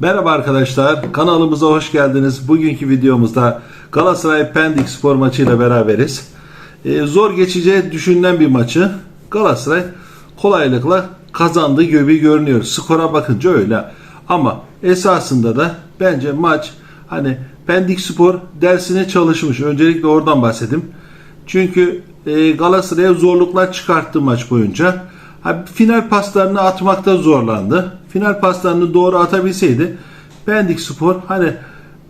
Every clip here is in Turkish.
Merhaba arkadaşlar, kanalımıza hoş geldiniz. Bugünkü videomuzda Galatasaray Pendik spor maçıyla beraberiz. Ee, zor geçeceği düşünülen bir maçı Galatasaray kolaylıkla kazandığı gibi görünüyor. Skora bakınca öyle. Ama esasında da bence maç hani Pendik Spor dersine çalışmış. Öncelikle oradan bahsedeyim. Çünkü e, Galatasaray'a zorluklar çıkarttı maç boyunca. Ha, final paslarını atmakta zorlandı. Final paslarını doğru atabilseydi Pendik Spor hani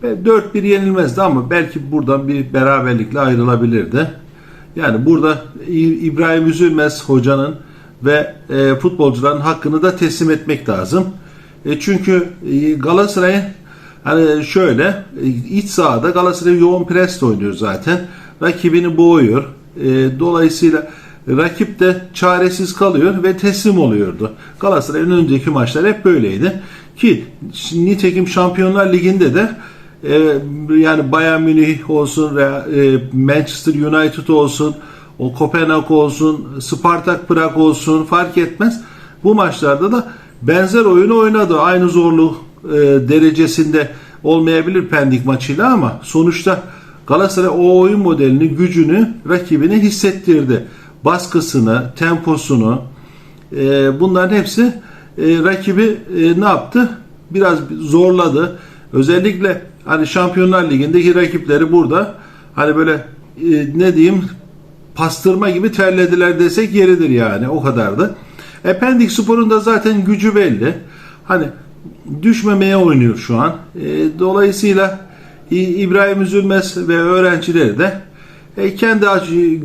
4-1 yenilmezdi ama belki buradan bir beraberlikle ayrılabilirdi. Yani burada İbrahim Üzülmez hocanın ve e, futbolcuların hakkını da teslim etmek lazım. E, çünkü e, Galatasaray'ın hani şöyle e, iç sahada Galatasaray yoğun presle oynuyor zaten. Rakibini boğuyor. E, dolayısıyla rakip de çaresiz kalıyor ve teslim oluyordu. Galatasaray'ın önceki maçlar hep böyleydi. Ki nitekim Şampiyonlar Ligi'nde de e, yani Bayern Münih olsun, e, Manchester United olsun, o Kopenhag olsun, Spartak Prag olsun fark etmez. Bu maçlarda da benzer oyunu oynadı. Aynı zorluk e, derecesinde olmayabilir Pendik maçıyla ama sonuçta Galatasaray o oyun modelini, gücünü rakibine hissettirdi. Baskısını, temposunu, e, bunların hepsi e, rakibi e, ne yaptı? Biraz zorladı. Özellikle hani Şampiyonlar Ligi'ndeki rakipleri burada hani böyle e, ne diyeyim pastırma gibi terlediler desek yeridir yani o kadardı. E, Pendik Spor'un da zaten gücü belli. Hani düşmemeye oynuyor şu an. E, dolayısıyla İbrahim Üzülmez ve öğrencileri de e, kendi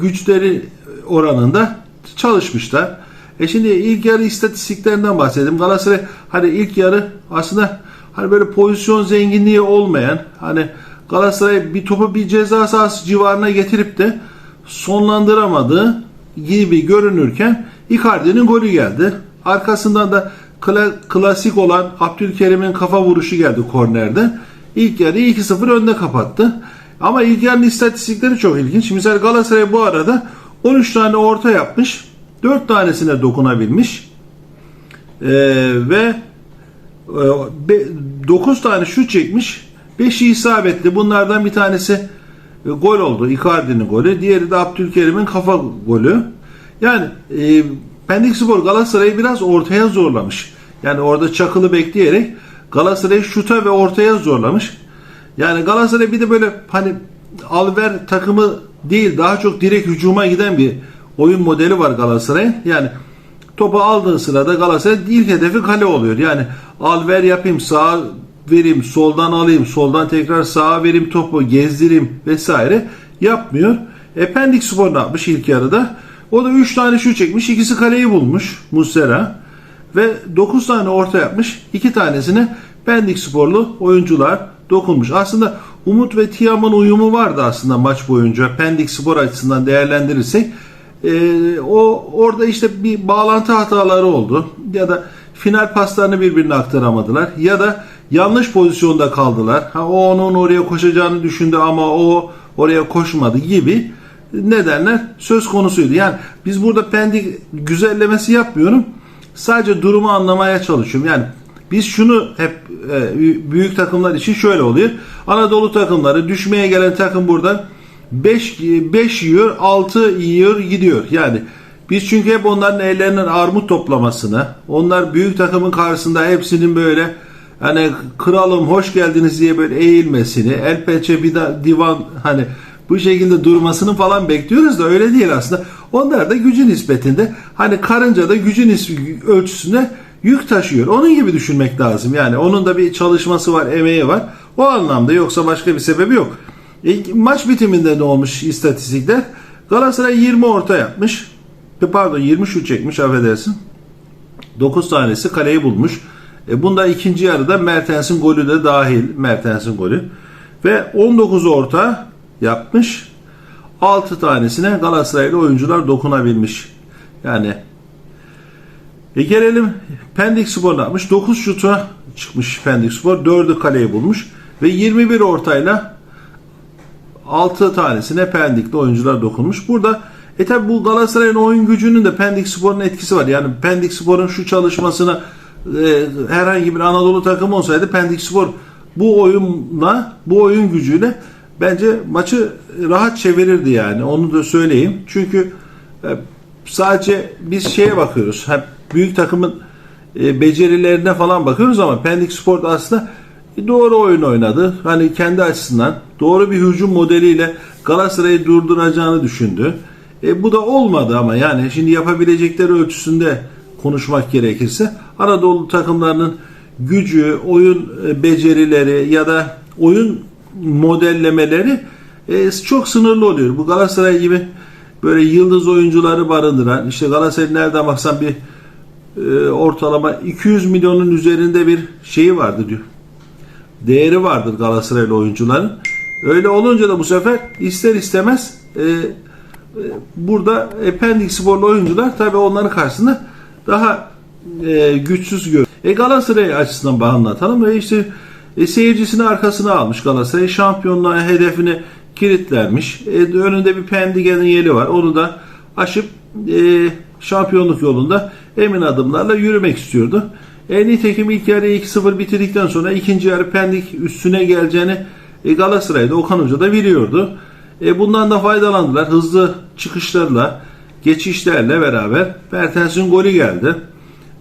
güçleri oranında çalışmışlar. E şimdi ilk yarı istatistiklerinden bahsedelim. Galatasaray hani ilk yarı aslında hani böyle pozisyon zenginliği olmayan hani Galatasaray bir topu bir ceza sahası civarına getirip de sonlandıramadığı gibi görünürken Icardi'nin golü geldi. Arkasından da kla- klasik olan Abdülkerim'in kafa vuruşu geldi kornerde. İlk yarıyı 2-0 önde kapattı. Ama ilk yarının istatistikleri çok ilginç. Mesela Galatasaray bu arada 13 tane orta yapmış. 4 tanesine dokunabilmiş. Ee, ve 9 tane şut çekmiş. 5'i isabetli. Bunlardan bir tanesi e, gol oldu. Icardi'nin golü. Diğeri de Abdülkerim'in kafa golü. Yani e, Pendik Galatasaray'ı biraz ortaya zorlamış. Yani orada çakılı bekleyerek Galatasaray'ı şuta ve ortaya zorlamış. Yani Galatasaray bir de böyle hani alver takımı değil daha çok direkt hücuma giden bir oyun modeli var Galatasaray'ın. Yani topu aldığı sırada Galatasaray ilk hedefi kale oluyor. Yani al ver yapayım sağa vereyim soldan alayım soldan tekrar sağa vereyim topu gezdireyim vesaire yapmıyor. E, Pendik Spor ne yapmış ilk yarıda? O da 3 tane şut çekmiş. ikisi kaleyi bulmuş Muslera. Ve 9 tane orta yapmış. 2 tanesine Pendik Sporlu oyuncular dokunmuş. Aslında Umut ve Tiam'ın uyumu vardı aslında maç boyunca. Pendik Spor açısından değerlendirirsek. Ee, o orada işte bir bağlantı hataları oldu. Ya da final paslarını birbirine aktaramadılar. Ya da yanlış pozisyonda kaldılar. Ha, o onun oraya koşacağını düşündü ama o oraya koşmadı gibi nedenler söz konusuydu. Yani biz burada pendik güzellemesi yapmıyorum. Sadece durumu anlamaya çalışıyorum. Yani biz şunu hep e, büyük takımlar için şöyle oluyor. Anadolu takımları düşmeye gelen takım buradan 5 5 yiyor, 6 yiyor, gidiyor. Yani biz çünkü hep onların ellerinden armut toplamasını, onlar büyük takımın karşısında hepsinin böyle hani kralım hoş geldiniz diye böyle eğilmesini, el pençe bir divan hani bu şekilde durmasını falan bekliyoruz da öyle değil aslında. Onlar da gücü nispetinde hani karınca da gücü ölçüsüne yük taşıyor. Onun gibi düşünmek lazım. Yani onun da bir çalışması var, emeği var. O anlamda yoksa başka bir sebebi yok. E, maç bitiminde ne olmuş istatistikler? Galatasaray 20 orta yapmış. Pardon 20 şut çekmiş affedersin. 9 tanesi kaleyi bulmuş. E, bunda ikinci yarıda Mertens'in golü de dahil. Mertens'in golü. Ve 19 orta yapmış. 6 tanesine Galatasaraylı oyuncular dokunabilmiş. Yani e gelelim Pendik Spor ne yapmış? 9 şuta çıkmış Pendik Spor. 4'ü kaleyi bulmuş. Ve 21 ortayla 6 tanesine Pendik'te oyuncular dokunmuş. Burada e tabi bu Galatasaray'ın oyun gücünün de Pendik Spor'un etkisi var. Yani Pendik Spor'un şu çalışmasına e, herhangi bir Anadolu takımı olsaydı Pendik Spor bu oyunla, bu oyun gücüyle bence maçı rahat çevirirdi yani. Onu da söyleyeyim. Çünkü e, sadece biz şeye bakıyoruz. Hep büyük takımın e, becerilerine falan bakıyoruz ama Pendik Spor da aslında doğru oyun oynadı. Hani kendi açısından doğru bir hücum modeliyle Galatasaray'ı durduracağını düşündü. E, bu da olmadı ama yani şimdi yapabilecekleri ölçüsünde konuşmak gerekirse Anadolu takımlarının gücü, oyun e, becerileri ya da oyun modellemeleri e, çok sınırlı oluyor. Bu Galatasaray gibi böyle yıldız oyuncuları barındıran işte Galatasaray nereden baksan bir e, ortalama 200 milyonun üzerinde bir şeyi vardır diyor. Değeri vardır Galatasaraylı oyuncuların. Öyle olunca da bu sefer ister istemez e, e, burada e, Pendik sporlu oyuncular tabii onların karşısında daha e, güçsüz görüyor. E Galatasaray açısından anlatalım ve işte e, seyircisini arkasına almış Galatasaray şampiyonluğa hedefini kilitlenmiş. E, önünde bir Pendik'in yeli var. Onu da aşıp e, şampiyonluk yolunda emin adımlarla yürümek istiyordu. E, nitekim ilk yarı 2-0 bitirdikten sonra ikinci yarı Pendik üstüne geleceğini e, Galatasaray'da Okan Hoca da biliyordu. E, bundan da faydalandılar. Hızlı çıkışlarla, geçişlerle beraber Mertens'in golü geldi.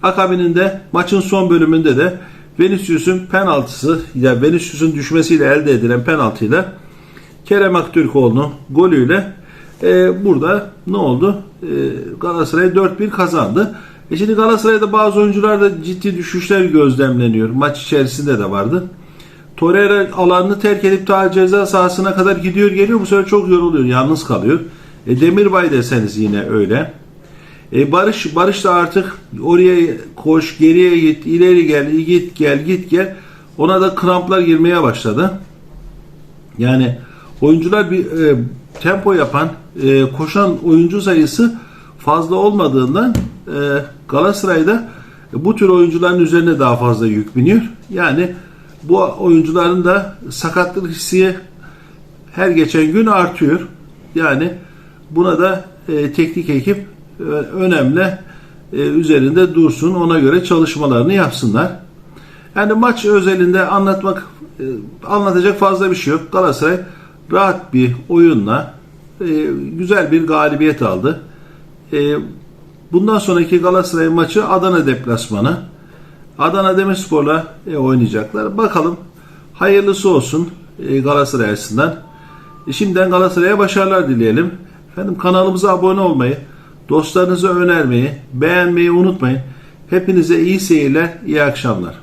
Akabininde maçın son bölümünde de Vinicius'un penaltısı ya Vinicius'un düşmesiyle elde edilen penaltıyla Kerem Aktürkoğlu'nun golüyle e, burada ne oldu? E, Galatasaray 4-1 kazandı. E şimdi Galatasaray'da bazı oyuncularda ciddi düşüşler gözlemleniyor. Maç içerisinde de vardı. Torreira alanını terk edip ta ceza sahasına kadar gidiyor geliyor. Bu sefer çok yoruluyor. Yalnız kalıyor. E, Demirbay deseniz yine öyle. E, Barış Barış da artık oraya koş, geriye git, ileri gel, git gel, git gel. Ona da kramplar girmeye başladı. Yani oyuncular bir e, tempo yapan, e, koşan oyuncu sayısı fazla olmadığından Galatasaray'da bu tür oyuncuların üzerine daha fazla yük biniyor. Yani bu oyuncuların da sakatlık hissi her geçen gün artıyor. Yani buna da e, teknik ekip e, önemli e, üzerinde dursun. Ona göre çalışmalarını yapsınlar. Yani maç özelinde anlatmak anlatacak fazla bir şey yok. Galatasaray rahat bir oyunla güzel bir galibiyet aldı. Bundan sonraki Galatasaray maçı Adana deplasmanı. Adana Demirspor'la e, oynayacaklar. Bakalım hayırlısı olsun e, Galatasaray açısından. E, şimdiden Galatasaray'a başarılar dileyelim. Efendim kanalımıza abone olmayı, dostlarınıza önermeyi, beğenmeyi unutmayın. Hepinize iyi seyirler, iyi akşamlar.